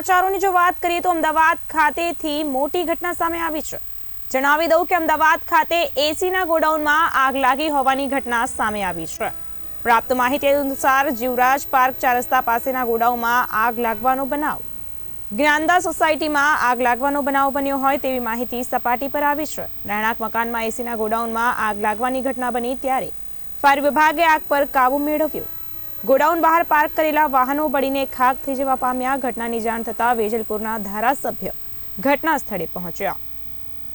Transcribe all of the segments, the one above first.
સમાચારોની જો વાત કરીએ તો અમદાવાદ ખાતેથી મોટી ઘટના સામે આવી છે. જણાવી દઉં કે અમદાવાદ ખાતે એસીના ગોડાઉનમાં આગ લાગી હોવાની ઘટના સામે આવી છે. પ્રાપ્ત માહિતી અનુસાર જીવરાજ પાર્ક ચાર પાસેના ગોડાઉનમાં આગ લાગવાનો બનાવ. જ્ઞાનદા સોસાયટીમાં આગ લાગવાનો બનાવ બન્યો હોય તેવી માહિતી સપાટી પર આવી છે. રહેણાંક મકાનમાં એસીના ગોડાઉનમાં આગ લાગવાની ઘટના બની ત્યારે ફાયર વિભાગે આગ પર કાબુ મેળવ્યો. ગોડાઉન બહાર પાર્ક કરેલા વાહનો બળીને ખાક થઈ જવા પામ્યા. ઘટનાની જાણ થતાં વેજલપુરના ધારાસભ્ય ઘટના સ્થળે પહોંચ્યા.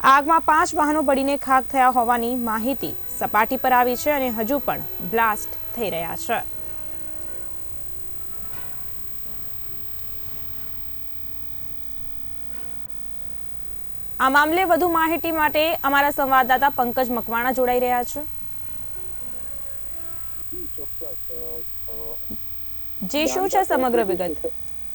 આગમાં પાંચ વાહનો બળીને ખાક થયા હોવાની માહિતી સપાટી પર આવી છે અને હજુ પણ બ્લાસ્ટ થઈ રહ્યા છે. આ મામલે વધુ માહિતી માટે અમારા સંવાદદાતા પંકજ મકવાણા જોડાઈ રહ્યા છે. જી, શું છે સમગ્ર વિગત?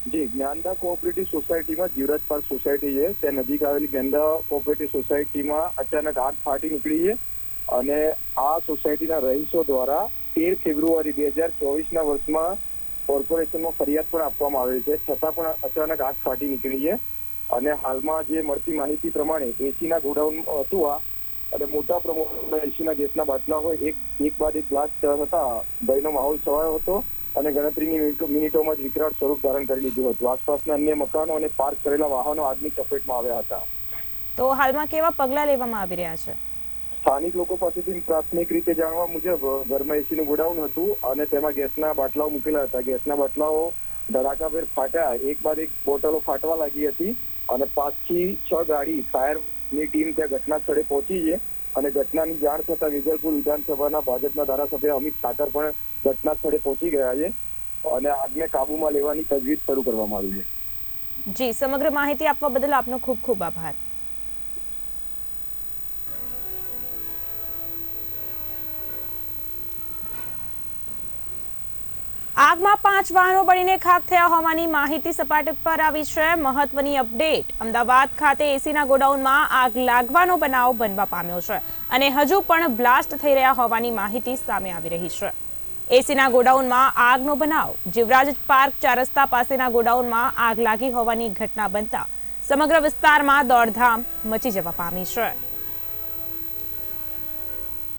જી જ્ઞાનદા કોઓપરેટિવ સોસાયટીમાં જીવરાજ પાર્ક સોસાયટી છે ત્યાં નજીક આવેલી જ્ઞાનદા કોઓપરેટિવ સોસાયટીમાં અચાનક આગ ફાટી નીકળી છે અને આ સોસાયટીના રહીશો દ્વારા તેર ફેબ્રુઆરી બે હજાર ચોવીસના વર્ષમાં કોર્પોરેશનમાં ફરિયાદ પણ આપવામાં આવેલી છે. છતાં પણ અચાનક આગ ફાટી નીકળી છે અને હાલમાં જે મળતી માહિતી પ્રમાણે એસીના ગોડાઉન હતું આ અને મોટા પ્રમાણમાં એસીના ગેસના બાટલા હોય એક એક બાદ એક બ્લાસ્ટ હતા ભયનો માહોલ છવાયો હતો અને ગણતરીની મિનિટોમાં જ વિકરાળ સ્વરૂપ ધારણ કરી લીધું હતું. આસપાસના અન્ય મકાનો અને પાર્ક કરેલા વાહનો આગની ચપેટમાં આવ્યા હતા. તો હાલમાં કેવા પગલા લેવામાં આવી રહ્યા છે? સ્થાનિક લોકો પાસેથી પ્રાથમિક રીતે જાણવા મુજબ ઘરમાં એસીનું ગોડાઉન હતું અને તેમાં ગેસના બાટલાઓ મૂકેલા હતા. ગેસના બાટલાઓ ધડાકાભેર ફાટ્યા. એક બાદ એક બોટલો ફાટવા લાગી હતી અને પાંચથી છ ગાડી ફાયરની ટીમ ત્યાં ઘટના સ્થળે પહોંચી છે અને ઘટનાની જાણ થતા વિજલપુર વિધાનસભાના ભાજપના ધારાસભ્ય અમિત ઠાકર પણ ઘટના સ્થળે પહોંચી ગયા છે અને આગને કાબુમાં લેવાની તજવીજ શરૂ કરવામાં આવી છે. જી, સમગ્ર માહિતી આપવા બદલ આપનો ખૂબ ખૂબ આભાર. આગમાં પાંચ વાહનો બળીને ખાક થયા હોવાની માહિતી સપાટી પર આવી છે. મહત્વની અપડેટ, અમદાવાદ ખાતે એસીના ગોડાઉનમાં આગ લાગવાનો બનાવ બનવા પામ્યો છે અને હજુ પણ બ્લાસ્ટ થઈ રહ્યા હોવાની માહિતી સામે આવી રહી છે. એસીના ગોડાઉનમાં આગનો બનાવ, જીવરાજ પાર્ક ચાર રસ્તા પાસેના ગોડાઉનમાં આગ લાગી હોવાની ઘટના બનતા સમગ્ર વિસ્તારમાં દોડધામ મચી જવા પામી છે.